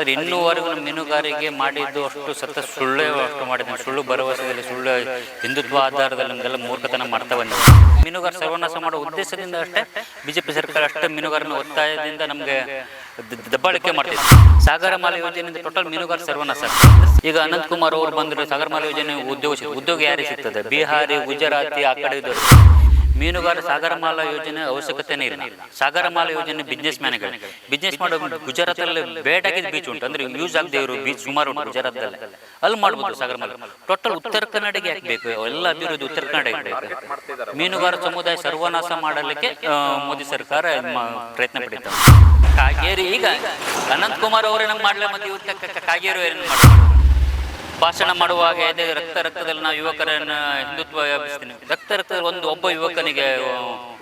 ಆದರೆ ಇನ್ನೂವರೆಗೂ ನಮ್ಮ ಮೀನುಗಾರಿಕೆ ಮಾಡಿದ್ದು ಅಷ್ಟು ಸತ ಸುಳ್ಳು, ಅಷ್ಟು ಮಾಡಿದ್ದೀನಿ ಸುಳ್ಳು ಭರವಸೆಯಲ್ಲಿ, ಸುಳ್ಳು ಹಿಂದುತ್ವ ಆಧಾರದಲ್ಲಿ ನಮಗೆಲ್ಲ ಮೂರ್ಖತನ ಮಾಡ್ತಾ ಬಂದಿದೆ. ಮೀನುಗಾರ ಸರ್ವನಾಶ ಮಾಡೋ ಉದ್ದೇಶದಿಂದ ಅಷ್ಟೇ ಬಿಜೆಪಿ ಸರ್ಕಾರ ಅಷ್ಟೇ ಮೀನುಗಾರನ ಒತ್ತಾಯದಿಂದ ನಮಗೆ ದಬ್ಬಾಳಿಕೆ ಮಾಡ್ತಿದೆ. ಸಾಗರ ಮಾಲ ಯೋಜನೆಯಿಂದ ಟೋಟಲ್ ಮೀನುಗಾರ ಸರ್ವನಾಶ. ಈಗ ಅನಂತ್ ಕುಮಾರ್ ಅವರು ಬಂದರು ಸಾಗರ ಮಾಲ ಯೋಜನೆ ಉದ್ಯೋಗ ಉದ್ಯೋಗ ಯಾರಿಗೆ ಸಿಗ್ತದೆ? ಬಿಹಾರಿ, ಗುಜರಾತಿ, ಆ ಕಡೆ ಮೀನುಗಾರ ಸಾಗರಮಾಲಾ ಯೋಜನೆ ಅವಶ್ಯಕತೆನೇ ಇಲ್ಲ. ಸಾಗರಮಾಲಾ ಯೋಜನೆ ಬಿಸ್ನೆಸ್ ಮ್ಯಾನ್ಗಳು ಬಿಸ್ನೆಸ್ ಮಾಡೋ ಗುಜರಾತಲ್ಲಿ ಬೇಟಾಗಿದ್ದ ಬೀಚ್ ಉಂಟು. ಅಂದ್ರೆ ಯೂಸ್ ಆಗದೆ ಇವರು ಬೀಚ್ ಸುಮಾರು ಉಂಟು ಗುಜರಾತ್ ಅಲ್ಲಿ ಮಾಡ್ಬೋದು ಸಾಗರ ಮಾಲ ಟೋಟಲ್ ಉತ್ತರ ಕನ್ನಡಿಗೆ ಹಾಕ್ಬೇಕು ಎಲ್ಲ ಅಭಿವೃದ್ಧಿ ಉತ್ತರ ಕನ್ನಡ ಮೀನುಗಾರ ಸಮುದಾಯ ಸರ್ವನಾಶ ಮಾಡಲಿಕ್ಕೆ ಮೋದಿ ಸರ್ಕಾರ ಪ್ರಯತ್ನ ಪಡಿತಾರೆ ಕಾಗೇರಿ ಈಗ ಅನಂತ್ ಕುಮಾರ್ ಅವರೇ ನಮ್ಗೆ ಮಾಡಲಿ ಮತ್ತೆ ಕಾಗೇರಿ ಏನು ಮಾಡ್ತಾರೆ ಭಾಷಣ ಮಾಡುವಾಗ ರಕ್ತ ರಕ್ತದಲ್ಲಿ ನಾವು ಯುವಕರನ್ನ ಹಿಂದುತ್ವ ವ್ಯಾಪಿಸ್ತೀನಿ. ರಕ್ತ ರಕ್ತದಲ್ಲಿ ಒಂದು ಒಬ್ಬ ಯುವಕನಿಗೆ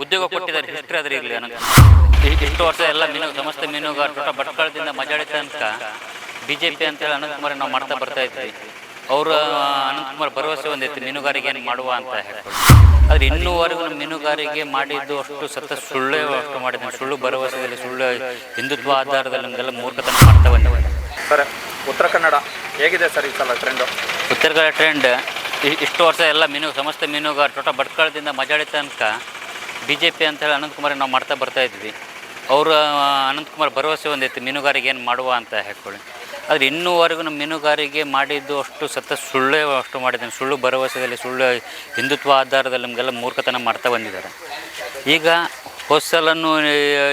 ಉದ್ಯೋಗ ಕೊಟ್ಟಿದ್ದಾರೆ. ಹಿಸ್ಟ್ರಿ ಆದ್ರೆ ಇರಲಿ ಅನಂತ ಇಷ್ಟು ವರ್ಷ ಎಲ್ಲ ಮೀನು, ಸಮಸ್ತ ಮೀನುಗಾರ ಭಟ್ಕಳದಿಂದ ಮಜಾಳಿ ತನಕ ಬಿ ಜೆ ಪಿ ಅಂತೇಳಿ ನಾವು ಮಾಡ್ತಾ ಬರ್ತಾ ಇದ್ವಿ. ಅವರು ಅನಂತಕುಮಾರ್ ಭರವಸೆ ಒಂದೈತಿ ಮೀನುಗಾರಿಕೆ ಏನು ಮಾಡುವ ಅಂತ ಹೇಳ್ಕೊಂಡು. ಆದ್ರೆ ಇನ್ನೂವರೆಗೂ ನಮ್ಮ ಮೀನುಗಾರಿಕೆ ಮಾಡಿದ್ದು ಅಷ್ಟು ಸತ ಸುಳ್ಳೇ ಅಷ್ಟು ಮಾಡಿದ್ದೀನಿ ಸುಳ್ಳು ಭರವಸೆಯಲ್ಲಿ, ಸುಳ್ಳು ಹಿಂದುತ್ವ ಆಧಾರದಲ್ಲಿ ನಮಗೆಲ್ಲ ಮೂರ್ಖತನ ಮಾಡ್ತಾ ಸರ್ ಉತ್ತರ ಕನ್ನಡ ಹೇಗಿದೆ ಸರ್ ಈ ಸಲ ಟ್ರೆಂಡು ಉತ್ತರ ಕನ್ನಡ ಟ್ರೆಂಡ್ ಇಷ್ಟು ವರ್ಷ ಎಲ್ಲ ಮೀನು, ಸಮಸ್ತ ಮೀನುಗಾರ ಟೋಟ ಭಟ್ಕಳದಿಂದ ಮಜಾಳಿ ತನಕ ಬಿ ಜೆ ಪಿ ಅಂತೇಳಿ ಅನಂತಕುಮಾರ್ ನಾವು ಮಾಡ್ತಾ ಬರ್ತಾ ಇದ್ವಿ. ಅವರು ಅನಂತಕುಮಾರ್ ಭರವಸೆ ಹೊಂದಿತ್ತು ಮೀನುಗಾರಿಗೆ ಏನು ಮಾಡುವ ಅಂತ ಹೇಳ್ಕೊಳ್ಳಿ. ಆದರೆ ಇನ್ನೂವರೆಗೂ ನಮ್ಮ ಮೀನುಗಾರಿಗೆ ಮಾಡಿದ್ದು ಅಷ್ಟು ಸತ್ತ ಸುಳ್ಳೇ ಅಷ್ಟು ಮಾಡಿದ್ದೀನಿ. ಸುಳ್ಳು ಭರವಸೆಯಲ್ಲಿ ಸುಳ್ಳು ಹಿಂದುತ್ವ ಆಧಾರದಲ್ಲಿ ನಮಗೆಲ್ಲ ಮೂರ್ಖತನ ಮಾಡ್ತಾ ಬಂದಿದ್ದಾರೆ. ಈಗ ಹೊಸಲನ್ನು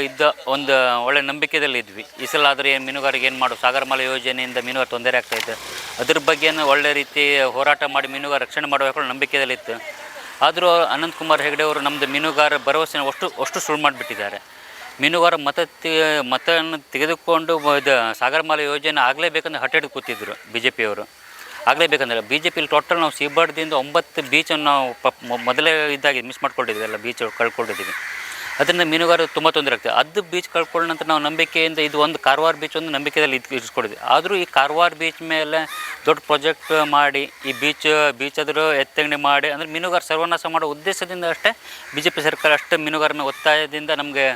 ಇದ್ದ ಒಂದು ಒಳ್ಳೆ ನಂಬಿಕೆದಲ್ಲಿ ಇದ್ವಿ. ಈ ಸಲ ಆದರೆ ಏನು ಮೀನುಗಾರಿಗೆ ಏನು ಮಾಡು ಸಾಗರಮಾಲ ಯೋಜನೆಯಿಂದ ಮೀನುಗಾರ ತೊಂದರೆ ಆಗ್ತಾಯಿತ್ತು ಅದ್ರ ಬಗ್ಗೆನೂ ಒಳ್ಳೆ ರೀತಿ ಹೋರಾಟ ಮಾಡಿ ಮೀನುಗಾರ ರಕ್ಷಣೆ ಮಾಡುವ ನಂಬಿಕೆದಲ್ಲಿತ್ತು ಆದರೂ ಅನಂತಕುಮಾರ್ ಹೆಗಡೆ ಅವರು ನಮ್ಮದು ಮೀನುಗಾರ ಭರವಸೆನ ಅಷ್ಟು ಅಷ್ಟು ಸುಳ್ಳು ಮಾಡಿಬಿಟ್ಟಿದ್ದಾರೆ. ಮೀನುಗಾರ ಮತ ಮತವನ್ನು ತೆಗೆದುಕೊಂಡು ಇದು ಸಾಗರಮಾಲ ಯೋಜನೆ ಆಗಲೇಬೇಕಂದ್ರೆ ಹಠ ಕೂತಿದ್ರು ಬಿ ಜೆ ಪಿಯವರು ಆಗಲೇಬೇಕಂದ್ರೆ ಬಿ ಜೆ ಪಿಲಿ ಟೋಟಲ್ ನಾವು ಸೀಬಾರ್ಡ್ದಿಂದ ಒಂಬತ್ತು ಬೀಚನ್ನು ನಾವು ಪ ಮೊದಲೇ ಇದ್ದಾಗಿ ಮಿಸ್ ಮಾಡ್ಕೊಂಡಿದ್ದೀವಿ ಎಲ್ಲ ಬೀಚ್ ಕಳ್ಕೊಂಡಿದ್ದೀವಿ. ಅದರಿಂದ ಮೀನುಗಾರರು ತುಂಬ ತೊಂದರೆ ಆಗ್ತದೆ. ಅದು ಬೀಚ್ ಕಳ್ಕೊಂಡ ನಂತರ ನಾವು ನಂಬಿಕೆಯಿಂದ ಇದು ಒಂದು ಕಾರವಾರ ಬೀಚ್ ಒಂದು ನಂಬಿಕೆಯಲ್ಲಿ ಇದು ಇರಿಸ್ಕೊಂಡಿದ್ವಿ. ಆದರೂ ಈ ಕಾರವಾರ ಬೀಚ್ ಮೇಲೆ ದೊಡ್ಡ ಪ್ರಾಜೆಕ್ಟ್ ಮಾಡಿ, ಈ ಬೀಚ್ ಬೀಚ್ ಆದರೂ ಎತ್ತಂಗಡಿ ಮಾಡಿ, ಅಂದರೆ ಮೀನುಗಾರ ಸರ್ವನಾಶ ಮಾಡೋ ಉದ್ದೇಶದಿಂದ ಅಷ್ಟೇ ಬಿ ಜೆ ಪಿ ಸರ್ಕಾರ ಅಷ್ಟೇ ಮೀನುಗಾರನ ಒತ್ತಾಯದಿಂದ ನಮಗೆ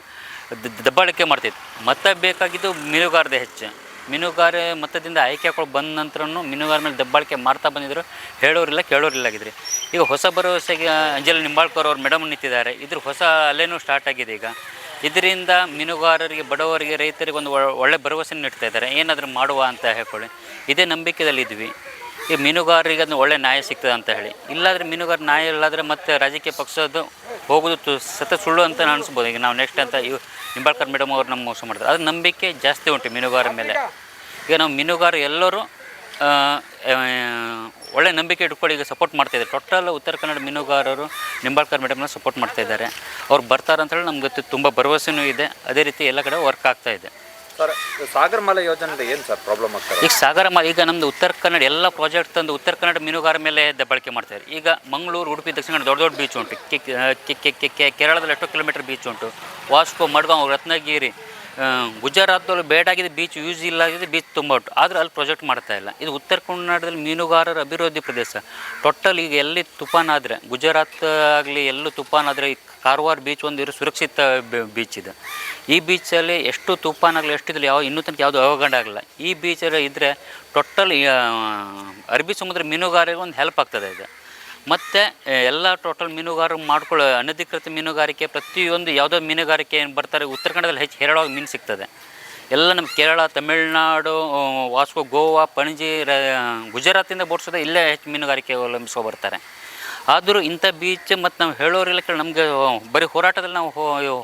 ದಬ್ಬಾಳಿಕೆ ಮಾಡ್ತಿತ್ತು. ಮತ್ತೆ ಬೇಕಾಗಿದ್ದು ಮೀನುಗಾರದೇ ಹೆಚ್ಚು. ಮೀನುಗಾರ ಮತದಿಂದ ಆಯ್ಕೆ ಹಾಕೊಂಡು ಬಂದ ನಂತರನೂ ಮೀನುಗಾರ ಮೇಲೆ ದಬ್ಬಾಳಿಕೆ ಮಾಡ್ತಾ ಬಂದಿದ್ರು. ಹೇಳೋರಿಲ್ಲ ಕೇಳೋರಿಲ್ಲ ಆಗಿದ್ರಿ ಈಗ ಹೊಸ ಭರವಸೆಗೆ ಅಂಜಲಿ ನಿಂಬಾಳ್ಕರ್ ಅವರು ಮೇಡಮ್ ನಿಂತಿದ್ದಾರೆ. ಇದ್ರ ಹೊಸ ಅಲೆನೂ ಸ್ಟಾರ್ಟ್ ಆಗಿದೆ ಈಗ. ಇದರಿಂದ ಮೀನುಗಾರರಿಗೆ, ಬಡವರಿಗೆ, ರೈತರಿಗೆ ಒಂದು ಒಳ್ಳೆ ಭರವಸೆ ನೀಡ್ತಾ ಇದ್ದಾರೆ. ಏನಾದರೂ ಮಾಡುವ ಅಂತ ಹೇಳ್ಕೊಳ್ಳಿ. ಇದೇ ನಂಬಿಕೆಯಲ್ಲಿ ಇದ್ವಿ ಈ ಮೀನುಗಾರರಿಗೆ ಅದನ್ನ ಒಳ್ಳೆ ನ್ಯಾಯ ಸಿಗ್ತದೆ ಅಂತ ಹೇಳಿ. ಇಲ್ಲಾಂದರೆ ಮೀನುಗಾರ ನ್ಯಾಯ ಇಲ್ಲಾದರೆ ಮತ್ತೆ ರಾಜಕೀಯ ಪಕ್ಷದ್ದು ಹೋಗೋದು ಸತ ಸುಳ್ಳು ಅಂತ ನಾನು ಅನಿಸ್ಬೋದು. ಈಗ ನಾವು ನೆಕ್ಸ್ಟ್ ಅಂತ ಇವ್ ನಿಂಬಾಳ್ಕರ್ ಮೇಡಮ್ ಅವ್ರು ನಮ್ಮ ಮೋಸ ಮಾಡ್ತಾರೆ. ಅದ್ರ ನಂಬಿಕೆ ಜಾಸ್ತಿ ಉಂಟು ಮೀನುಗಾರ ಮೇಲೆ. ಈಗ ನಾವು ಮೀನುಗಾರ ಎಲ್ಲರೂ ಒಳ್ಳೆ ನಂಬಿಕೆ ಇಟ್ಕೊಂಡು ಈಗ ಸಪೋರ್ಟ್ ಮಾಡ್ತಾಯಿದ್ದಾರೆ ಟೋಟಲ್ ಉತ್ತರ ಕನ್ನಡ ಮೀನುಗಾರರು ನಿಂಬಾಳ್ಕರ್ ಮೇಡಮ್ನ ಸಪೋರ್ಟ್ ಮಾಡ್ತಾ ಇದ್ದಾರೆ. ಅವ್ರು ಬರ್ತಾರೆ ಅಂತೇಳಿ ನಮ್ಗೆ ತುಂಬ ಭರವಸೆನೂ ಇದೆ. ಅದೇ ರೀತಿ ಎಲ್ಲ ಕಡೆ ವರ್ಕ್ ಆಗ್ತಾಯಿದೆ ಸರ್ ಸಾಗರಮಾಲೆ ಯೋಜನೆಯಿಂದ ಏನು ಸರ್ ಪ್ರಾಬ್ಲಮ್ ಆಗ್ತಾರೆ ಈಗ ಸಾಗರ ಮಾ ಈಗ ನಮ್ಮದು ಉತ್ತರ ಕನ್ನಡ, ಎಲ್ಲ ಪ್ರಾಜೆಕ್ಟ್ ತಂದು ಉತ್ತರ ಕನ್ನಡ ಮೀನುಗಾರ ಮೇಲೆ ಬಳಕೆ ಮಾಡ್ತಾರೆ. ಈಗ ಮಂಗಳೂರು, ಉಡುಪಿ, ದಕ್ಷಿಣ ದೊಡ್ಡ ದೊಡ್ಡ ಬೀಚ್ ಉಂಟು. ಕೇರಳದಲ್ಲಿ ಎಷ್ಟೋ ಕಿಲೋಮೀಟರ್ ಬೀಚ್ ಉಂಟು. ವಾಸ್ಕೋ, ಮಡ್ಗಾಂವ್, ರತ್ನಗಿರಿ ಗುಜರಾತಲ್ಲಿ ಬೇಡಾಗಿದೆ ಬೀಚ್ ಯೂಸ್ ಇಲ್ಲ ಆಗಿದೆ ಬೀಚ್ ತುಂಬ ಉಂಟು. ಆದರೆ ಅಲ್ಲಿ ಪ್ರೊಜೆಕ್ಟ್ ಮಾಡ್ತಾ ಇಲ್ಲ. ಇದು ಉತ್ತರ ಕನ್ನಡದಲ್ಲಿ ಮೀನುಗಾರರ ಅಭಿವೃದ್ಧಿ ಪ್ರದೇಶ. ಟೋಟಲ್ ಈಗ ಎಲ್ಲಿ ತುಫಾನ್ ಆದರೆ, ಗುಜರಾತ್ ಆಗಲಿ ಎಲ್ಲೂ ತುಫಾನ್ ಆದರೆ, ಈ ಕಾರವಾರ ಬೀಚ್ ಒಂದು ಇರೋ ಸುರಕ್ಷಿತ ಬೀಚ್ ಇದೆ. ಈ ಬೀಚಲ್ಲಿ ಎಷ್ಟು ತುಫಾನ್ ಆಗಲಿ ಎಷ್ಟಿದ್ರೆ ಯಾವ, ಇನ್ನೂ ತನಕ ಯಾವುದು ಅವಘಡ ಆಗಲ್ಲ ಈ ಬೀಚಲ್ಲಿ ಇದ್ದರೆ ಟೋಟಲ್ ಅರಬ್ಬಿ ಸಮುದ್ರ ಮೀನುಗಾರರಿಗೆ ಒಂದು ಹೆಲ್ಪ್ ಆಗ್ತದೆ ಇದು. ಮತ್ತು ಎಲ್ಲ ಟೋಟಲ್ ಮೀನುಗಾರರು ಮಾಡ್ಕೊಳ್ಳೋ ಅನಧಿಕೃತ ಮೀನುಗಾರಿಕೆ ಪ್ರತಿಯೊಂದು ಯಾವುದೋ ಮೀನುಗಾರಿಕೆ ಏನು ಬರ್ತಾರೆ, ಉತ್ತರ ಕನ್ನಡದಲ್ಲಿ ಹೆಚ್ಚು ಹೇರಳವಾಗಿ ಮೀನು ಸಿಗ್ತದೆ. ಎಲ್ಲ ನಮ್ಮ ಕೇರಳ, ತಮಿಳುನಾಡು ವಾಸ್ಕೋ, ಗೋವಾ, ಪಣಜಿ, ರ, ಗುಜರಾತಿಂದ ಬೋಡ್ಸೋದೇ ಇಲ್ಲೇ ಹೆಚ್ಚು ಮೀನುಗಾರಿಕೆ ಅವಲಂಬಿಸ್ಕೊ ಬರ್ತಾರೆ. ಆದರೂ ಇಂಥ ಬೀಚ್ ಮತ್ತು ನಾವು ಹೇಳೋರಿಲ್ಲ ಕೇಳಿ ನಮಗೆ ಬರೀ ಹೋರಾಟದಲ್ಲಿ ನಾವು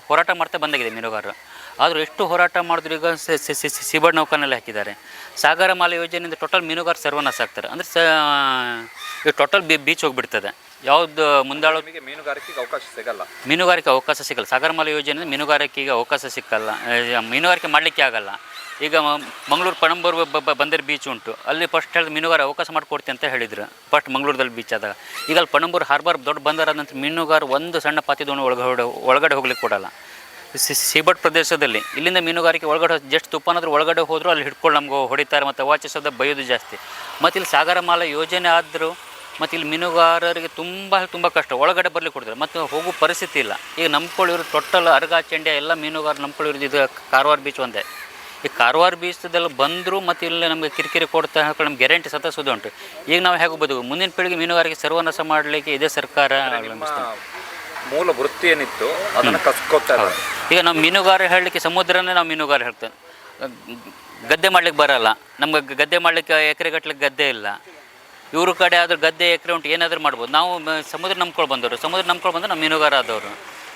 ಹೋರಾಟ ಮಾಡ್ತಾ ಬಂದಾಗಿದೆ ಮೀನುಗಾರರು. ಆದರೂ ಎಷ್ಟು ಹೋರಾಟ ಮಾಡಿದ್ರು ಈಗ ಸಿ- ಸಿ- ಸಿ- ಸಿ- ಸಿಬಡ್ ನೌಕನಲ್ಲಿ ಹಾಕಿದ್ದಾರೆ. ಸಾಗರ ಮಾಲೆ ಯೋಜನೆಯಿಂದ ಟೋಟಲ್ ಮೀನುಗಾರ ಸರ್ವನಾಶ ಆಗ್ತಾರೆ. ಅಂದರೆ ಸ ಈಗ ಟೋಟಲ್ ಬಿ ಬೀಚ್ ಹೋಗಿಬಿಡ್ತದೆ. ಯಾವುದು ಮುಂದಾಳು ಮೀನುಗಾರಿಕೆಗೆ ಅವಕಾಶ ಸಿಗಲ್ಲ. ಮೀನುಗಾರಿಕೆ ಅವಕಾಶ ಸಿಗಲ್ಲ. ಸಾಗರಮಾಲೆ ಯೋಜನೆ ಮೀನುಗಾರಿಕೆಗೆ ಅವಕಾಶ ಸಿಕ್ಕಲ್ಲ. ಮೀನುಗಾರಿಕೆ ಮಾಡಲಿಕ್ಕೆ ಆಗಲ್ಲ. ಈಗ ಮಂಗಳೂರು ಪಣಂಬೂರು ಬ- ಬ- ಬೀಚ್ ಉಂಟು. ಅಲ್ಲಿ ಫಸ್ಟ್ ಹೇಳಿದ ಮೀನುಗಾರ ಅವಕಾಶ ಮಾಡಿಕೊಡ್ತೀನಿ ಅಂತ ಹೇಳಿದ್ರು. ಫಸ್ಟ್ ಮಂಗಳೂರದಲ್ಲಿ ಬೀಚ್ ಆದಾಗ. ಈಗ ಅಲ್ಲಿ ಪಣಂಬೂರು ಹಾರ್ಬರ್ ದೊಡ್ಡ ಬಂದರ ಆದ ನಂತರ ಮೀನುಗಾರ ಒಂದು ಸಣ್ಣ ಪಾತಿದೋಣ ಒಳಗಡೆ ಒಳಗಡೆ ಹೋಗ್ಲಿಕ್ಕೆ ಕೊಡಲ್ಲ. ಸೀಬಟ್ ಪ್ರದೇಶದಲ್ಲಿ ಇಲ್ಲಿಂದ ಮೀನುಗಾರಿಕೆ ಒಳಗಡೆ ಜಸ್ಟ್ ತುಪ್ಪನಾದ್ರೂ ಒಳಗಡೆ ಹೋದರೂ ಅಲ್ಲಿ ಹಿಡ್ಕೊಂಡು ನಮ್ಗೆ ಹೊಡಿತಾರೆ ಮತ್ತು ವಾಚಿಸೋದ ಬೈಯೋದು ಜಾಸ್ತಿ. ಮತ್ತು ಇಲ್ಲಿ ಸಾಗರಮಾಲ ಯೋಜನೆ ಆದರೂ ಮತ್ತು ಇಲ್ಲಿ ಮೀನುಗಾರರಿಗೆ ತುಂಬ ತುಂಬ ಕಷ್ಟ. ಒಳಗಡೆ ಬರಲಿ ಕೊಡ್ತಾರೆ. ಮತ್ತು ಹೋಗೋ ಪರಿಸ್ಥಿತಿ ಇಲ್ಲ. ಈಗ ನಂಬ್ಕೊಳ್ಳಿರೋ ಟೋಟಲ್ ಅರ್ಗ ಚಂಡ್ಯ ಎಲ್ಲ ಮೀನುಗಾರ ನಂಬ್ಕೊಳ್ಳಿರೋದು ಇದು ಕಾರವಾರ ಬೀಚ್ ಒಂದೇ. ಈ ಕಾರವಾರ ಬೀಚದಲ್ಲಿ ಬಂದರೂ ಮತ್ತು ಇಲ್ಲಿ ನಮಗೆ ಕಿರಿಕಿರಿ ಕೊಡ್ತಾ ಹಾಕೊಂಡು ನಮ್ಗೆ ಗ್ಯಾರಂಟಿ ಸತಸೋದು ಉಂಟು. ಈಗ ನಾವು ಹೇಗೆ ಬದುಕು. ಮುಂದಿನ ಪೀಳಿಗೆ ಮೀನುಗಾರಿಕೆ ಸರ್ವನಾಶ ಮಾಡಲಿಕ್ಕೆ ಇದೇ ಸರ್ಕಾರ ಮೂಲ ವೃತ್ತಿ ಏನಿತ್ತು ಅದನ್ನು ಕಸ್ಕೋತಾರೆ ಈಗ ನಾವು ಮೀನುಗಾರ ಹೇಳಲಿಕ್ಕೆ ಸಮುದ್ರನೇ ನಾವು ಮೀನುಗಾರ ಹೇಳ್ತೇವೆ. ಗದ್ದೆ ಮಾಡ್ಲಿಕ್ಕೆ ಬರಲ್ಲ. ನಮ್ಗೆ ಗದ್ದೆ ಮಾಡಲಿಕ್ಕೆ ಎಕರೆ ಗಟ್ಟಲೆ ಗದ್ದೆ ಇಲ್ಲ. ಇವ್ರ ಕಡೆ ಆದರೂ ಗದ್ದೆ, ಎಕರೆ ಉಂಟು, ಏನಾದರೂ ಮಾಡ್ಬೋದು. ನಾವು ಸಮುದ್ರ ನಂಬ್ಕೊಂಡು ಬಂದವರು. ಸಮುದ್ರ ನಂಬ್ಕೊಂಡು ಬಂದ್ರೆ ನಮ್ಮ ಮೀನುಗಾರ ಆದವರು.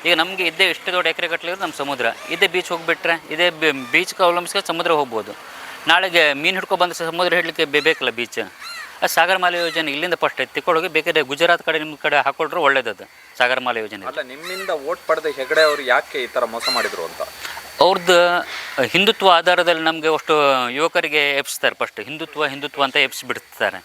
ಈಗ ನಮಗೆ ಇದ್ದೇ ಇಷ್ಟು ದೊಡ್ಡ ಎಕರೆ ಗಟ್ಟಲೆ ಇರೋದು ನಮ್ಮ ಸಮುದ್ರ. ಇದೇ ಬೀಚ್ ಹೋಗಿಬಿಟ್ರೆ, ಇದೇ ಬೀಚ್ಗೆ ಅವಲಂಬಿಸ್ಕೊಂಡು ಸಮುದ್ರ ಹೋಗ್ಬೋದು. ನಾಳೆಗೆ ಮೀನು ಹಿಡ್ಕೊಂಡು ಬಂದ್ರೆ ಸಮುದ್ರ ಹಿಡ್ಲಿಕ್ಕೆ ಬೇಕಲ್ಲ ಬೀಚ್ ಸಾಗರಮಾಲೆ ಯೋಜನೆ ಇಲ್ಲಿಂದ ಫಸ್ಟ್ ತಿಕ್ಕೊಳ್ಳೋಗಿ ಬೇಕಾದ್ರೆ ಗುಜರಾತ್ ಕಡೆ ನಿಮ್ಮ ಕಡೆ ಹಾಕೊಳ್ರು ಒಳ್ಳೇದದು ಸಾಗರಮಾಲೆ ಯೋಜನೆ. ಅಲ್ಲ, ನಿಮ್ಮಿಂದ ಓಟ್ ಪಡೆದ ಹೆಗಡೆ ಅವರು ಯಾಕೆ ಈ ಥರ ಮೋಸ ಮಾಡಿದ್ರು ಅಂತ? ಅವ್ರದ್ದು ಹಿಂದುತ್ವ ಆಧಾರದಲ್ಲಿ ನಮಗೆ ಅಷ್ಟು ಯುವಕರಿಗೆ ಎಪ್ಸ್ತಾರೆ ಫಸ್ಟ್ ಹಿಂದುತ್ವ ಹಿಂದುತ್ವ ಅಂತ ಎಪ್ಸಿ ಬಿಡ್ತಾರೆ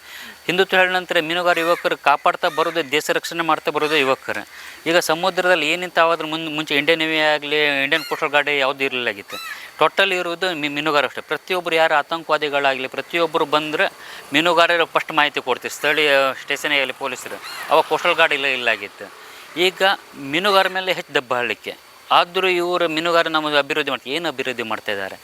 ಹಿಂದುತ್ವ ಹೇಳಿದ ನಂತರ ಮೀನುಗಾರ ಯುವಕರು ಕಾಪಾಡ್ತಾ ಬರೋದು, ದೇಶ ರಕ್ಷಣೆ ಮಾಡ್ತಾ ಬರೋದು ಯುವಕರು. ಈಗ ಸಮುದ್ರದಲ್ಲಿ ಏನಿಂತ ಆವಾದ್ರೆ ಮುಂದೆ, ಮುಂಚೆ ಇಂಡಿಯನ್ ನೇವಿ ಆಗಲಿ ಇಂಡಿಯನ್ ಕೋಸ್ಟಲ್ ಗಾರ್ಡ್ ಯಾವುದು ಇರಲಾಗಿತ್ತು ಟೋಟಲ್ ಇರುವುದು ಮೀನುಗಾರ ಅಷ್ಟೇ. ಪ್ರತಿಯೊಬ್ಬರು ಯಾರು ಆತಂಕವಾದಿಗಳಾಗಲಿ ಪ್ರತಿಯೊಬ್ಬರು ಬಂದರೆ ಮೀನುಗಾರರು ಫಸ್ಟ್ ಮಾಹಿತಿ ಕೊಡ್ತೀವಿ. ಸ್ಥಳೀಯ ಸ್ಟೇಷನೇ ಆಗಲಿ ಪೊಲೀಸರು. ಅವಾಗ ಕೋಸ್ಟಲ್ ಗಾರ್ಡ್ ಇಲ್ಲ, ಇಲ್ಲಾಗಿತ್ತು. ಈಗ ಮೀನುಗಾರ ಮೇಲೆ ಹೆಚ್ಚು ದಬ್ಬ ಹಳ್ಳಕ್ಕೆ ಆದರೂ ಇವರು ಮೀನುಗಾರ ನಮ್ಮ ಅಭಿವೃದ್ಧಿ ಮಾಡ್ತಾರೆ. ಏನು ಅಭಿವೃದ್ಧಿ ಮಾಡ್ತಾ ಇದ್ದಾರೆ?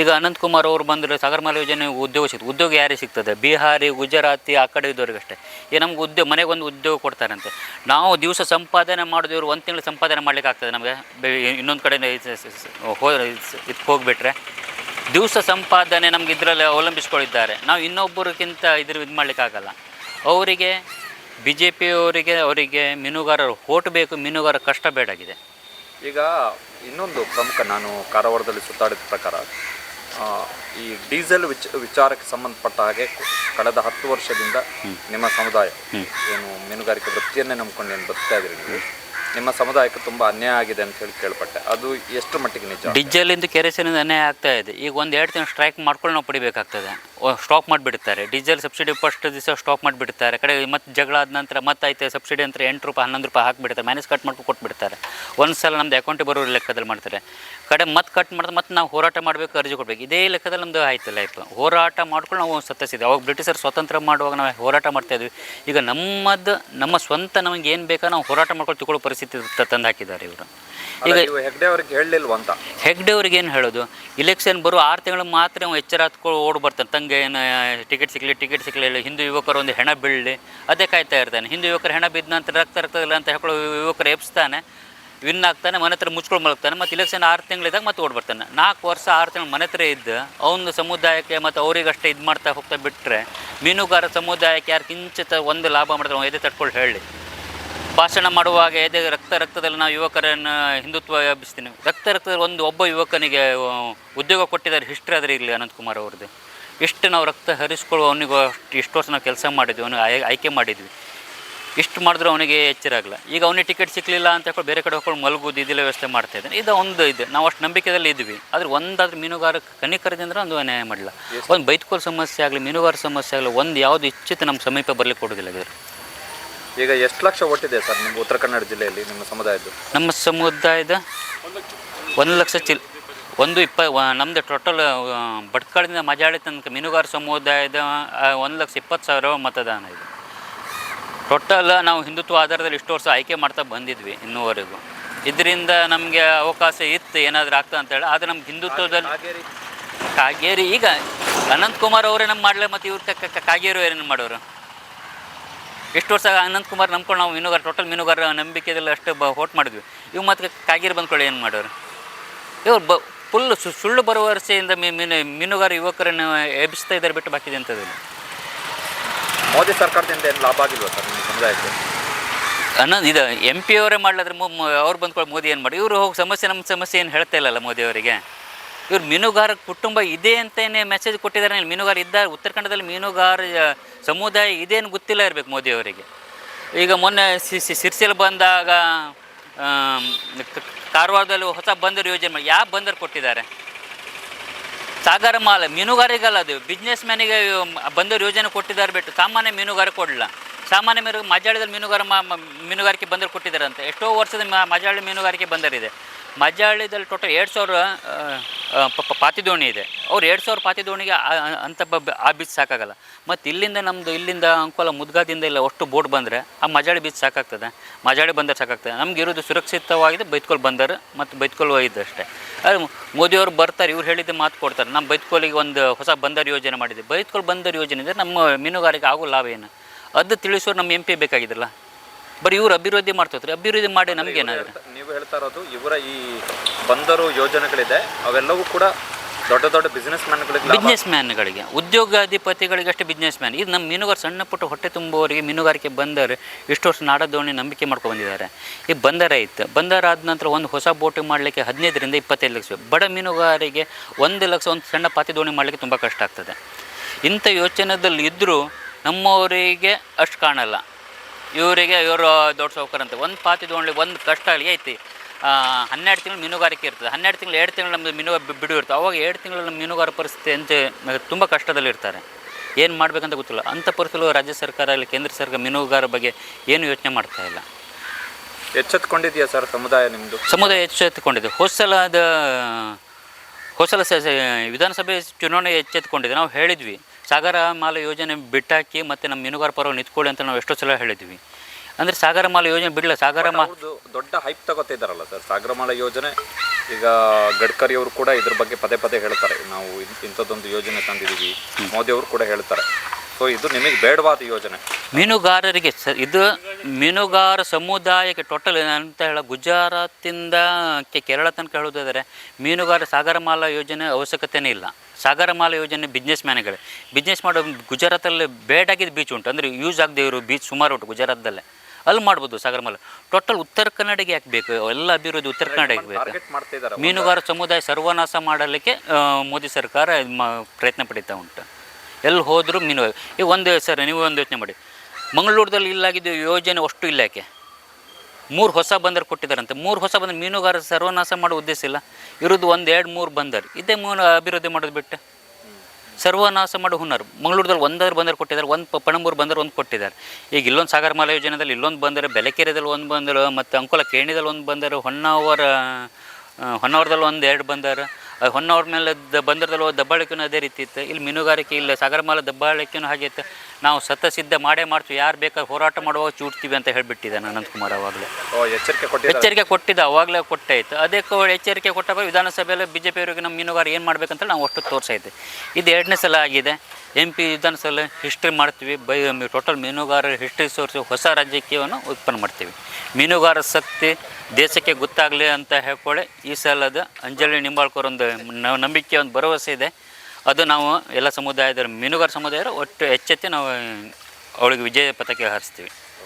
ಈಗ ಅನಂತಕುಮಾರ್ ಅವರು ಬಂದರೆ ಸಾಗರಮಾಲ ಯೋಜನೆ ಉದ್ಯೋಗ ಸಿಗ್ತದೆ. ಉದ್ಯೋಗ ಯಾರಿಗೆ ಸಿಗ್ತದೆ? ಬಿಹಾರಿ, ಗುಜರಾತಿ, ಆ ಕಡೆ ಇದ್ದವ್ರಿಗಷ್ಟೇ ಈಗ ನಮ್ಗೆ ಉದ್ಯೋಗ ಮನೆಗೆ ಒಂದು ಉದ್ಯೋಗ ಕೊಡ್ತಾರಂತೆ. ನಾವು ದಿವಸ ಸಂಪಾದನೆ ಮಾಡಿದವರು ಒಂದು ತಿಂಗಳು ಸಂಪಾದನೆ ಮಾಡ್ಲಿಕ್ಕೆ ಆಗ್ತದೆ ನಮಗೆ. ಇನ್ನೊಂದು ಕಡೆ ಇದಕ್ಕೆ ಹೋಗಿಬಿಟ್ರೆ. ದಿವಸ ಸಂಪಾದನೆ ನಮ್ಗೆ ಇದರಲ್ಲಿ ಅವಲಂಬಿಸ್ಕೊಂಡಿದ್ದಾರೆ ನಾವು ಇನ್ನೊಬ್ಬರಿಗಿಂತ ಇದ್ರ ಇದು ಮಾಡಲಿಕ್ಕಾಗಲ್ಲ ಅವರಿಗೆ ಬಿ ಜೆ ಪಿಯವರಿಗೆ ಅವರಿಗೆ ಮೀನುಗಾರರು, ಓಟ್ ಬೇಕು ಮೀನುಗಾರ ಕಷ್ಟ ಬೇಡಾಗಿದೆ. ಈಗ ಇನ್ನೊಂದು ಪ್ರಮುಖ ನಾನು ಕಾರವಾರದಲ್ಲಿ ಸುತ್ತಾಡಿದ ಪ್ರಕಾರ ಈ ಡೀಸೆಲ್ ವಿಚ ವಿಚಾರಕ್ಕೆ ಸಂಬಂಧಪಟ್ಟ ಹಾಗೆ ಕಳೆದ ಹತ್ತು ವರ್ಷದಿಂದ ನಿಮ್ಮ ಸಮುದಾಯ ಏನು ಮೀನುಗಾರಿಕೆ ವೃತ್ತಿಯನ್ನೇ ನಂಬ್ಕೊಂಡು ಏನು ಬದುಕ್ತಾ ಇದ್ದೀರಿ ನೀವು? ನಿಮ್ಮ ಸಮುದಾಯಕ್ಕೆ ತುಂಬ ಅನ್ಯಾಯ ಆಗಿದೆ ಅಂತ ಹೇಳಿ ಕೇಳ್ಪಟ್ಟೆ. ಅದು ಎಷ್ಟು ಮಟ್ಟಿಗೆ ನಿಜ? ಡೀಸೆಲಿಂದ ಕೆರೆಸಿನಿಂದ ಅನ್ಯಾಯ ಆಗ್ತಾ ಇದೆ. ಈಗ ಒಂದು ಎರಡು ತಿಂಗಳು ಸ್ಟ್ರೈಕ್ ಮಾಡ್ಕೊಂಡು ನಾವು ಪಡಿಬೇಕಾಗ್ತದೆ. ಸ್ಟಾಪ್ ಮಾಡಿಬಿಡ್ತಾರೆ. ಡೀಸೆಲ್ ಸಬ್ಸಿಡಿ ಫಸ್ಟ್ ದಿವಸ ಸ್ಟಾಪ್ ಮಾಡಿಬಿಡ್ತಾರೆ. ಕಡೆ ಮತ್ತೆ ಜಗಳ ಆದ ನಂತರ ಮತ್ತೆ ಆಯ್ತು ಸಬ್ಸಿಡಿ ಅಂತ ಎಂಟು ರೂಪಾಯಿ, ಹನ್ನೊಂದು ರೂಪಾಯಿ ಹಾಕಿಬಿಡ್ತಾರೆ. ಮೈನಸ್ ಕಟ್ ಮಾಡ್ಕೊಂಡು ಕೊಟ್ಬಿಡ್ತಾರೆ. ಒಂದು ಸಲ ನಮ್ದು ಅಕೌಂಟಿಗೆ ಬರೋ ಲೆಕ್ಕದಲ್ಲಿ ಮಾಡ್ತಾರೆ. ಕಡೆ ಮತ್ತೆ ಕಟ್ ಮಾಡಿದ್ರೆ ಮತ್ತೆ ನಾವು ಹೋರಾಟ ಮಾಡಬೇಕು ಅರ್ಜಿ ಕೊಡಬೇಕು. ಇದೇ ಲೆಕ್ಕದಲ್ಲಿ ನಮ್ಮದು ಆಯ್ತು ಲೈಫ್ ಹೋರಾಟ ಮಾಡ್ಕೊಂಡು ನಾವು ಸತ್ತಿಸಿದ್ವಿ ಅವಾಗ ಬ್ರಿಟಿಷರು ಸ್ವತಂತ್ರ ಮಾಡುವಾಗ ನಾವು ಹೋರಾಟ ಮಾಡ್ತಾ ಇದ್ವಿ. ಈಗ ನಮ್ಮದು ನಮ್ಮ ಸ್ವಂತ ನಮಗೆ ಏನು ಬೇಕಾ ನಾವು ಹೋರಾಟ ಮಾಡ್ಕೊಂಡು ತಗೊಳ್ಳೋ ಪರಿಸ್ಥಿತಿ ತಂದು ಹಾಕಿದ್ದಾರೆ ಇವರು. ಈಗ ಹೆಗ್ಡೆ ಅವ್ರಿಗೆ ಹೇಳಲಿಲ್ವಂತ ಹೆಗ್ಡೆ ಅವ್ರಿಗೆ ಏನು ಹೇಳೋದು? ಇಲೆಕ್ಷನ್ ಬರೋ ಆರು ತಿಂಗಳು ಮಾತ್ರ ಅವ್ನು ಎಚ್ಚರ ಹತ್ಕೊಂಡು ಓಡ್ ಬರ್ತಾನೆ. ತಂಗೆ ಏನು ಟಿಕೆಟ್ ಸಿಗಲಿ ಟಿಕೆಟ್ ಸಿಗಲಿಲ್ಲ ಹಿಂದೂ ಯುವಕರು ಒಂದು ಹೆಣ ಬೀಳಲಿ. ಅದೇ ಕಾಯ್ತಾ ಇರ್ತಾನೆ. ಹಿಂದೂ ಯುವಕರು ಹೆಣ ಬಿದ್ದ ನಂತರ ರಕ್ತ ರಕ್ತದಿಲ್ಲ ಅಂತ ಹೇಳ್ಕೊಳ್ಳೋ ಯುವಕರು ಎಬ್ಸ್ತಾನೆ. ವಿನ್ ಆಗ್ತಾನೆ, ಮನೆ ಹತ್ರ ಮುಚ್ಕೊಂಡು ಮಲಗ್ತಾನೆ, ಮತ್ತು ಇಲೆಕ್ಷನ್ ಆರು ತಿಂಗಳಿದ್ದಾಗ ಮತ್ತೆ ಓಡ್ ಬರ್ತಾನೆ. ನಾಲ್ಕು ವರ್ಷ ಆರು ತಿಂಗಳು ಮನೆ ಹತ್ರ ಇದ್ದು, ಅವನ ಸಮುದಾಯಕ್ಕೆ ಮತ್ತು ಅವರಿಗಷ್ಟೇ ಇದು ಮಾಡ್ತಾ ಹೋಗ್ತಾ ಬಿಟ್ಟರೆ ಮೀನುಗಾರ ಸಮುದಾಯಕ್ಕೆ ಯಾರು ಕಿಂಚಿತ ಒಂದು ಲಾಭ ಮಾಡಿದ್ರೆ ಎದೆ ತಟ್ಕೊಂಡು ಹೇಳಿ. ಭಾಷಣ ಮಾಡುವಾಗ ಎದೆ ರಕ್ತ, ರಕ್ತದಲ್ಲಿ ನಾವು ಯುವಕರನ್ನು ಹಿಂದುತ್ವ ಎಬ್ಬಿಸ್ತೀನಿ ರಕ್ತ, ರಕ್ತದಲ್ಲಿ ಒಂದು ಒಬ್ಬ ಯುವಕನಿಗೆ ಉದ್ಯೋಗ ಕೊಟ್ಟಿದ್ದಾರೆ ಹಿಸ್ಟ್ರಿ ಆದರೆ ಇಲ್ಲಿ ಅನಂತಕುಮಾರ್ ಅವ್ರದ್ದು ಇಷ್ಟು ನಾವು ರಕ್ತ ಹರಿಸ್ಕೊಳ್ಳುವ ಅವನಿಗೆ ಅಷ್ಟು, ಇಷ್ಟು ವರ್ಷ ನಾವು ಕೆಲಸ ಮಾಡಿದ್ವಿ, ಅವನಿಗೆ ಆಯ್, ಆಯ್ಕೆ ಮಾಡಿದ್ವಿ. ಇಷ್ಟು ಮಾಡಿದ್ರು ಅವನಿಗೆ ಎಚ್ಚರ ಆಗಲ್ಲ. ಈಗ ಅವನಿಗೆ ಟಿಕೆಟ್ ಸಿಕ್ಕಲಿಲ್ಲ ಅಂತ ಹೇಳ್ಕೊಂಡು ಬೇರೆ ಕಡೆ ಹೋಗ್ಕೊಂಡು ಮಲಗುದು ಇದೆಲ್ಲ ವ್ಯವಸ್ಥೆ ಮಾಡ್ತಾ ಇದ್ದಾನೆ. ಇದು ಒಂದು ಇದೆ. ನಾವು ಅಷ್ಟು ನಂಬಿಕೆದಲ್ಲಿ ಇದ್ವಿ. ಆದರೆ ಒಂದಾದ್ರೂ ಮೀನುಗಾರ ಕನಿಕರದಿಂದ ಒಂದು ಅನ್ಯಾಯ ಮಾಡಲ್ಲ. ಒಂದು ಬೈತ್ಕೋಲ್ ಸಮಸ್ಯೆ ಆಗಲಿ ಮೀನುಗಾರ ಸಮಸ್ಯೆ ಆಗಲಿ ಒಂದು ಯಾವುದು ಇಚ್ಛಿತ ನಮ್ಮ ಸಮೀಪ ಬರಲಿಕ್ಕೆ ಕೊಡೋದಿಲ್ಲ ಇವರು ಈಗ ಎಷ್ಟು ಲಕ್ಷ ಒಟ್ಟಿದೆ ಸರ್ ನಿಮ್ಮ ಉತ್ತರ ಕನ್ನಡ ಜಿಲ್ಲೆಯಲ್ಲಿ ನಿಮ್ಮ ಸಮುದಾಯದ್ದು? ನಮ್ಮ ಸಮುದಾಯದ ಒಂದು ಲಕ್ಷ ಚಿಲ್ ಒಂದು ಇಪ್ಪ ನಮ್ಮದು ಟೋಟಲ್ ಭಟ್ಕಳದಿಂದ ಮಜಾಡಿ ತನಕ ಮೀನುಗಾರ ಸಮುದಾಯದ ಒಂದು ಲಕ್ಷ ಇಪ್ಪತ್ತು ಸಾವಿರ ಮತದಾನ ಇದೆ. ಟೋಟಲ್ ನಾವು ಹಿಂದುತ್ವ ಆಧಾರದಲ್ಲಿ ಇಷ್ಟು ವರ್ಷ ಆಯ್ಕೆ ಮಾಡ್ತಾ ಬಂದಿದ್ವಿ ಇನ್ನೂವರೆಗೂ. ಇದರಿಂದ ನಮಗೆ ಅವಕಾಶ ಇತ್ತು ಏನಾದರೂ ಆಗ್ತದೆ ಅಂತೇಳಿ ಆದರೆ ನಮ್ಗೆ ಹಿಂದುತ್ವದಲ್ಲಿ ಕಾಗೇರಿ. ಈಗ ಅನಂತಕುಮಾರ್ ಅವರೇ ನಮ್ಮ ಮಾಡಲೇ ಮತ್ತು ಇವ್ರ ಕಾಗೇರಿ ಏನೇನು ಮಾಡೋರು? ಎಷ್ಟು ವರ್ಷ ಅನಂತಕುಮಾರ್ ನಂಬ್ಕೊಂಡು ನಾವು ಮೀನುಗಾರ ಟೋಟಲ್ ಮೀನುಗಾರ ನಂಬಿಕೆದಲ್ಲಿ ಅಷ್ಟು ಬ ಹೋಟ್ ಮಾಡಿದ್ವಿ. ಇವು ಮತ್ತೆ ಕಾಗೇರಿ ಬಂದ್ಕೊಳ್ಳಿ ಏನು ಮಾಡೋರು? ಇವ್ರು ಬ ಫುಲ್ ಸುಳ್ಳು ಬರುವ ಮೀ ಮೀನು ಮೀನುಗಾರ ಯುವಕರನ್ನು ಎಬ್ಬಿಸ್ತಾ ಇದ್ದಾರೆ ಬಿಟ್ಟು ಬಾಕಿದೆ ಅಂತದಿಲ್ಲ ಮೋದಿ ಸರ್ಕಾರದಿಂದ ಏನು ಲಾಭ ಆಗಿಲ್ವಾ ಸರ್ ನಿಮ್ಮ ಸಮುದಾಯಕ್ಕೆ? ಅನ್ನೋದು ಇದು ಎಂ ಪಿ ಅವರೇ ಮಾಡಲಾದ್ರೆ ಅವ್ರು ಬಂದ್ಕೊಳ್ಳಿ ಮೋದಿ ಏನು ಮಾಡಿ ಇವರು ಹೋಗಿ ಸಮಸ್ಯೆ ನಮ್ಮ ಸಮಸ್ಯೆ ಏನು ಹೇಳ್ತಾ ಇಲ್ಲಲ್ಲ ಮೋದಿ ಅವರಿಗೆ? ಇವ್ರು ಮೀನುಗಾರ ಕುಟುಂಬ ಇದೆ ಅಂತಲೇ ಮೆಸೇಜ್ ಕೊಟ್ಟಿದ್ದಾರೆ. ಮೀನುಗಾರ ಇದ್ದಾರೆ. ಉತ್ತರ ಮೀನುಗಾರ ಸಮುದಾಯ ಇದೇನು ಗೊತ್ತಿಲ್ಲ ಇರಬೇಕು ಮೋದಿ ಅವರಿಗೆ. ಈಗ ಮೊನ್ನೆ ಸಿರ್ಸಿಲ್ ಬಂದಾಗ ಕಾರವಾರದಲ್ಲಿ ಹೊಸ ಬಂದರು ಯೋಜನೆ ಮಾಡಿ ಯಾವ ಬಂದರು ಕೊಟ್ಟಿದ್ದಾರೆ? ಸಾಗರ ಮಾಲ್ ಮೀನುಗಾರಿಗಲ್ಲ ಅದು ಬಿಸ್ನೆಸ್ ಮ್ಯಾನಿಗೆ ಬಂದವರು ಯೋಜನೆ ಕೊಟ್ಟಿದ್ದಾರೆ ಬಿಟ್ಟು ಸಾಮಾನ್ಯ ಮೀನುಗಾರ ಕೊಡಲ್ಲ ಸಾಮಾನ್ಯ ಮೀನು, ಮಜಾಳದಲ್ಲಿ ಮೀನುಗಾರ ಮೀನುಗಾರಿಕೆ ಬಂದರು ಅಂತ ಎಷ್ಟೋ ವರ್ಷದ ಮಜಾಳಿ ಮೀನುಗಾರಿಕೆ ಬಂದರಿದೆ ಮಜಾಳಿದಲ್ಲಿ ಟೋಟಲ್ ಎರಡು ಸಾವಿರ ಪಾತಿ ದೋಣಿ ಇದೆ. ಅವ್ರು ಎರಡು ಸಾವಿರ ಪಾತಿ ದೋಣಿಗೆ ಅಂತ ಬ- ಆ ಬೀಚ್ ಸಾಕಾಗಲ್ಲ. ಮತ್ತು ಇಲ್ಲಿಂದ ನಮ್ಮದು ಇಲ್ಲಿಂದ ಅಂಕೋಲ ಮುದ್ಗಾದಿಂದ ಇಲ್ಲ, ಅಷ್ಟು ಬೋಟ್ ಬಂದರೆ ಆ ಮಜಾಳಿ ಬೀಚ್ ಸಾಕಾಗ್ತದೆ. ಮಜಾಳಿ ಬಂದರೆ ಸಾಕಾಗ್ತದೆ. ನಮ್ಗೆ ಇರೋದು ಸುರಕ್ಷಿತವಾಗಿದೆ, ಬೈತ್ಕೋಲ್ ಬಂದರು ಮತ್ತು ಬೈತ್ಕೋಲ್ ಹೋಗಿದ್ದು ಅಷ್ಟೇ. ಅದು ಮೋದಿಯವರು ಬರ್ತಾರೆ, ಇವ್ರು ಹೇಳಿದ್ದು ಮಾತು ಕೊಡ್ತಾರೆ. ನಮ್ಮ ಬೈತ್ಕೋಲಿಗೆ ಒಂದು ಹೊಸ ಬಂದರ್ ಯೋಜನೆ ಮಾಡಿದೆ. ಬೈತ್ಕೋಲ್ ಬಂದರ್ ಯೋಜನೆ ಇದೆ ನಮ್ಮ ಮೀನುಗಾರಿಕೆ ಆಗೋ ಲಾಭ ಏನು? ಅದು ತಿಳಿಸೋರು ನಮ್ಮ ಎಂ ಪಿ ಬೇಕಾಗಿದ್ರಲ್ಲ? ಬರೀ ಇವರು ಅಭಿವೃದ್ಧಿ ಮಾಡ್ತಾರೆ ಅಭಿವೃದ್ಧಿ ಮಾಡಿ ನಮಗೇನಾದ್ರೆ ನೀವು ಹೇಳ್ತಾ ಇರೋದು ಇವರ ಈ ಬಂದರು ಯೋಜನೆಗಳಿದೆ ಅವೆಲ್ಲವೂ ಕೂಡ ದೊಡ್ಡ ದೊಡ್ಡ ಬಿಸ್ನೆಸ್ ಮ್ಯಾನ್ಗಳಿಗೆ ಬಿಸ್ನೆಸ್ ಮ್ಯಾನ್ಗಳಿಗೆ ಉದ್ಯೋಗಾಧಿಪತಿಗಳಿಗೆ ಅಷ್ಟೇ ಬಿಸ್ನೆಸ್ ಮ್ಯಾನ್ ಇದು ನಮ್ಮ ಮೀನುಗಾರ ಸಣ್ಣ ಪುಟ್ಟ ಹೊಟ್ಟೆ ತುಂಬುವವರಿಗೆ ಮೀನುಗಾರಿಕೆ ಬಂದರೆ ಇಷ್ಟು ವರ್ಷ ನಾಡದೋಣಿ ನಂಬಿಕೆ ಮಾಡ್ಕೊಂಡು ಬಂದಿದ್ದಾರೆ. ಈ ಬಂದರ ಇತ್ತು. ಬಂದರ ಆದ ನಂತರ ಒಂದು ಹೊಸ ಬೋಟಿಂಗ್ ಮಾಡಲಿಕ್ಕೆ ಹದಿನೈದರಿಂದ ಇಪ್ಪತ್ತೈದು ಲಕ್ಷ ಬಡ ಮೀನುಗಾರಿಗೆ ಒಂದು ಲಕ್ಷ ಒಂದು ಸಣ್ಣ ಪಾತಿ ದೋಣಿ ಮಾಡಲಿಕ್ಕೆ ತುಂಬ ಕಷ್ಟ ಆಗ್ತದೆ. ಇಂಥ ಯೋಚನೆದಲ್ಲಿ ಇದ್ದರೂ ನಮ್ಮವರಿಗೆ ಅಷ್ಟು ಕಾಣಲ್ಲ. ಇವರಿಗೆ ಇವರು ದೊಡ್ಡ ಸೌಕರ್ಯ ಅಂತ ಒಂದು ಪಾತಿ ದೋಣಿ ಒಂದು ಕಷ್ಟ ಅಲ್ಲಿ ಐತಿ. ಹನ್ನೆರಡು ತಿಂಗಳು ಮೀನುಗಾರಿಕೆ ಇರ್ತದೆ. ಹನ್ನೆರಡು ತಿಂಗಳು ಎರಡು ತಿಂಗಳು ನಮ್ಮದು ಮೀನು ಬಿಡು ಇರ್ತದೆ. ಅವಾಗ ಎರಡು ತಿಂಗಳು ನಮ್ಮ ಮೀನುಗಾರ ಪರಿಸ್ಥಿತಿ ಅಂತ ತುಂಬ ಕಷ್ಟದಲ್ಲಿರ್ತಾರೆ ಏನು ಮಾಡಬೇಕಂತ ಗೊತ್ತಿಲ್ಲ. ಅಂಥ ಪರಿಸ್ಥಿತಿ ರಾಜ್ಯ ಸರ್ಕಾರ ಇಲ್ಲಿ ಕೇಂದ್ರ ಸರ್ಕಾರ ಮೀನುಗಾರ ಬಗ್ಗೆ ಏನು ಯೋಚನೆ ಮಾಡ್ತಾ ಇಲ್ಲ. ಎಚ್ಚೆತ್ಕೊಂಡಿದೆಯಾ ಸರ್ ಸಮುದಾಯ ನಿಮ್ಮದು ಸಮುದಾಯ ಎಚ್ಚೆತ್ತುಕೊಂಡಿದೆ ಹೊಸಲಾದ ಹೊಸಲ ಹೋದ ಸ- ಸ- ವಿಧಾನಸಭೆ ಚುನಾವಣೆ ಎಚ್ಚೆತ್ತುಕೊಂಡಿದೆ ನಾವು ಹೇಳಿದ್ವಿ. ಸಾಗರ ಮಾಲ ಯೋಜನೆ ಬಿಟ್ಟಾಕಿ ಮತ್ತು ನಮ್ಮ ಮೀನುಗಾರ ಪರ್ವ ನಿಂತ್ಕೊಳ್ಳಿ ಅಂತ ನಾವು ಎಷ್ಟೋ ಸಲ ಹೇಳಿದ್ವಿ. ಅಂದರೆ ಸಾಗರ ಮಾಲ ಯೋಜನೆ ಬಿಡಲ್ಲ ಸಾಗರ ಮಾ ದೊಡ್ಡ ಹೈಪ್ ತಗೋತಿದ್ದಾರಲ್ಲ ಸರ್ ಸಾಗರಮಾಲ ಯೋಜನೆ ಈಗ ಗಡ್ಕರಿ ಅವರು ಕೂಡ ಇದ್ರ ಬಗ್ಗೆ ಪದೇ ಪದೇ ಹೇಳ್ತಾರೆ. ನಾವು ಇಂಥದ್ದೊಂದು ಯೋಜನೆ ತಂದಿದ್ದೀವಿ. ಮೋದಿ ಅವರು ಕೂಡ ಹೇಳ್ತಾರೆ. ಸೊ ಇದು ನಿಮಗೆ ಬೇಡವಾದ ಯೋಜನೆ. ಮೀನುಗಾರರಿಗೆ ಸ ಇದು ಮೀನುಗಾರ ಸಮುದಾಯಕ್ಕೆ ಟೋಟಲ್ ಅಂತ ಹೇಳ ಗುಜರಾತಿಂದ ಕೆ ಕೇರಳ ತನಕ ಹೇಳೋದಾದರೆ ಮೀನುಗಾರ ಸಾಗರಮಾಲಾ ಯೋಜನೆ ಅವಶ್ಯಕತೆಯೇ ಇಲ್ಲ. ಸಾಗರಮಾಲಾ ಯೋಜನೆ ಬಿಸ್ನೆಸ್ ಮ್ಯಾನ್ಗಳು ಬಿಸ್ನೆಸ್ ಮಾಡೋ ಗುಜರಾತಲ್ಲಿ ಬೇಡಾಗಿದ್ದ ಬೀಚ್ ಉಂಟು. ಅಂದರೆ ಯೂಸ್ ಆಗದೆ ಇರೋ ಬೀಚ್ ಸುಮಾರು ಉಂಟು ಗುಜರಾತದಲ್ಲೇ. ಅಲ್ಲಿ ಮಾಡ್ಬೋದು ಸಾಗರಮಾಲಾ. ಟೋಟಲ್ ಉತ್ತರ ಕನ್ನಡಿಗೆ ಯಾಕೆ ಬೇಕು? ಎಲ್ಲ ಅಭಿವೃದ್ಧಿ ಉತ್ತರ ಕನ್ನಡಕ್ಕೆ ಬೇಕು? ಟಾರ್ಗೆಟ್ ಮೀನುಗಾರ ಸಮುದಾಯ ಸರ್ವನಾಶ ಮಾಡಲಿಕ್ಕೆ ಆ, ಮೋದಿ ಸರ್ಕಾರ ಇದ್ ಮಾ ಪ್ರಯತ್ನ ಪಡೀತಾ ಉಂಟು. ಎಲ್ಲಿ ಹೋದರೂ ಮೀನು ಈಗ ಒಂದು ಸರ್ ನೀವು ಒಂದು ಯೋಚನೆ ಮಾಡಿ. ಮಂಗಳೂರದಲ್ಲಿ ಇಲ್ಲಾಗಿದ್ದು ಯೋಜನೆ ಅಷ್ಟು ಇಲ್ಲ ಯಾಕೆ? ಮೂರು ಹೊಸ ಬಂದರು ಕೊಟ್ಟಿದ್ದಾರಂತೆ. ಮೂರು ಹೊಸ ಬಂದರು ಮೀನುಗಾರ ಸರ್ವನಾಶ ಮಾಡೋ ಉದ್ದೇಶ ಇಲ್ಲ. ಇರೋದು ಒಂದು, ಎರಡು, ಮೂರು ಬಂದರು. ಇದೇ ಮೂರು ಅಭಿವೃದ್ಧಿ ಮಾಡೋದು ಬಿಟ್ಟು. ಸರ್ವನಾಶ ಮಾಡೋ ಹುನ್ನಾರು. ಮಂಗಳೂರದಲ್ಲಿ ಒಂದಾದ್ರು ಬಂದರು ಕೊಟ್ಟಿದ್ದಾರೆ, ಒಂದು ಪಣಂಬೂರು ಬಂದರು, ಒಂದು ಕೊಟ್ಟಿದ್ದಾರೆ. ಈಗ ಇಲ್ಲೊಂದು ಸಾಗರಮಾಲ ಯೋಜನೆದಲ್ಲಿ ಇಲ್ಲೊಂದು ಬಂದರು ಬೆಲಕೆರೆದಲ್ಲಿ ಒಂದು ಬಂದರು, ಮತ್ತು ಅಂಕೋಲ ಕೇಣಿದಲ್ಲಿ ಒಂದು ಬಂದರು, ಹೊನ್ನಾವರ ಹೊನ್ನಾವರದಲ್ಲಿ ಒಂದು, ಎರಡು ಬಂದರು. ಹೊನ್ನಾವರ ಮೇಲೆ ದ ಬಂದರದಲ್ಲಿ ದಬ್ಬಾಳಿಕೆನೂ ಅದೇ ರೀತಿ ಇತ್ತು. ಇಲ್ಲಿ ಮೀನುಗಾರಿಕೆ ಇಲ್ಲ ಸಾಗರಮಾಲ ದಬ್ಬಾಳಿಕೆನೂ ಹಾಗೆ ಇತ್ತು. ನಾವು ಸತ ಸಿದ್ಧ ಮಾಡೇ ಮಾಡ್ತೀವಿ. ಯಾರು ಬೇಕಾದ್ರೆ ಹೋರಾಟ ಮಾಡುವಾಗ ಚೂಡ್ತೀವಿ ಅಂತ ಹೇಳಿಬಿಟ್ಟಿದ್ದಾನೆ ಅನಂತಕುಮಾರ್ ಅವಾಗಲೇ. ಎಚ್ಚರಿಕೆ ಕೊಟ್ಟು ಎಚ್ಚರಿಕೆ ಕೊಟ್ಟಿದ್ದ ಅವಾಗಲೇ ಕೊಟ್ಟಾಯಿತು ಅದಕ್ಕೆ ಎಚ್ಚರಿಕೆ ಕೊಟ್ಟಾಗ ವಿಧಾನಸಭೆಯಲ್ಲಿ ಬಿ ಜೆ ಪಿಯವರಿಗೆ ನಮ್ಮ ಮೀನುಗಾರ ಏನು ಮಾಡ್ಬೇಕಂತ ನಾವು ಅಷ್ಟು ತೋರಿಸೈತೆ. ಇದು ಎರಡನೇ ಸಲ ಆಗಿದೆ. ಎಂ ಪಿ ವಿಧಾನಸಭೆ ಹಿಸ್ಟ್ರಿ ಮಾಡ್ತೀವಿ. ಬೈ ಟೋಟಲ್ ಮೀನುಗಾರರ ಹಿಸ್ಟ್ರಿ ಸೋರಿಸಿ ಹೊಸ ರಾಜಕೀಯವನ್ನು ಉತ್ಪನ್ನ ಮಾಡ್ತೀವಿ. ಮೀನುಗಾರ ಶಕ್ತಿ ದೇಶಕ್ಕೆ ಗೊತ್ತಾಗಲಿ ಅಂತ ಹೇಳ್ಕೊಳ್ಳಿ ಈ ಸಲದ ಅಂಜಲಿ ನಿಂಬಾಳ್ಕರ್ ಒಂದು ನಂಬಿಕೆ ಒಂದು ಭರವಸೆ ಇದೆ. ಅದು ನಾವು ಎಲ್ಲ ಸಮುದಾಯದ ಮೀನುಗಾರ ಸಮುದಾಯದ ಒಟ್ಟು ಎಚ್ಚೆತ್ತಿ ನಾವು ಅವಳಿಗೆ ವಿಜಯ ಪತಾಕೆ ಹಾರಿಸ್ತೀವಿ.